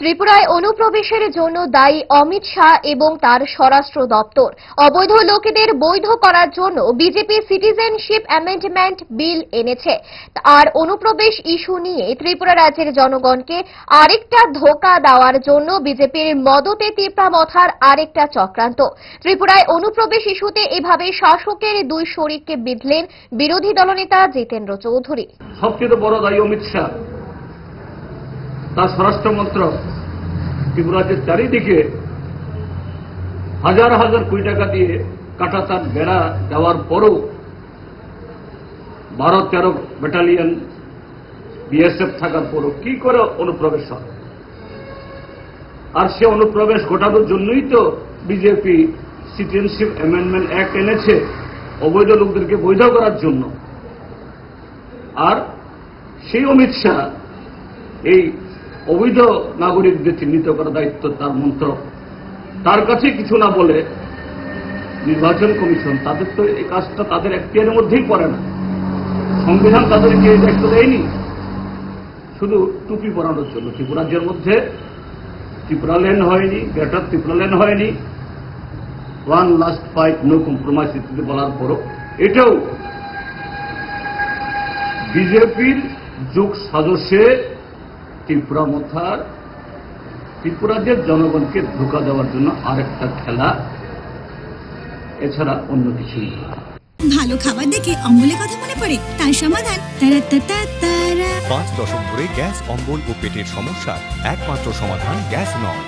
ত্রিপুরায় অনুপ্রবেশের জন্য দায়ী অমিত শাহ এবং তার স্বরাষ্ট্র দপ্তর। অবৈধ লোকেদের বৈধ করার জন্য বিজেপি সিটিজেনশিপ অ্যামেন্ডমেন্ট বিল এনেছে। আর অনুপ্রবেশ ইস্যু নিয়ে ত্রিপুরা রাজ্যের জনগণকে আরেকটা ধোকা দেওয়ার জন্য বিজেপির মদতে তিপ্রা মথার আরেকটা চক্রান্ত। ত্রিপুরায় অনুপ্রবেশ ইস্যুতে এভাবে শাসকের দুই শরিককে বিধলেন বিরোধী দলনেতা জিতেন্দ্র চৌধুরী। সবচেয়ে বড় দায়ী অমিত শাহ। তার স্বরাষ্ট্র মন্ত্রক ত্রিপুরাজ্যের চারিদিকে হাজার হাজার কোটি টাকা দিয়ে কাটা তার বেড়া দেওয়ার পরও বারো তেরো ব্যাটালিয়ন বিএসএফ থাকার পরও কি করে অনুপ্রবেশ হয়? আর সে অনুপ্রবেশ ঘটানোর জন্যই তো বিজেপি সিটিজেনশিপ অ্যামেন্ডমেন্ট অ্যাক্ট এনেছে অবৈধ লোকদেরকে বৈধ করার জন্য। আর সেই অমিত শাহ এই অবৈধ নাগরিকদের চিহ্নিত করার দায়িত্ব তার মন্ত্রক তার কাছে কিছু না বলে নির্বাচন কমিশন তাদের তো এই কাজটা তাদের এখতিয়ারের মধ্যেই পড়ে না। সংবিধান তাদেরকে এই দায়িত্ব দেয়নি। শুধু টুপি পরানোর জন্য। ত্রিপুরাজ্যের মধ্যে ত্রিপুরা লেন হয়নি, গ্রেটার ত্রিপুরা লেন হয়নি। One last fight, no compromise ইত্যাদি বলার পরও। এটাও বিজেপির যুগ সাজসে ত্রিপুরা মথার ত্রিপুরাদের জনগণকে ধোকা দেওয়ার জন্য আরেকটা খেলা এছাড়া অন্য কিছুই ভালো খাবার দেখে অম্বলের কথা মনে পড়ে তার সমাধান। পাঁচ দশক ধরে গ্যাস অম্বল ও পেটের সমস্যার একমাত্র সমাধান গ্যাস নয়।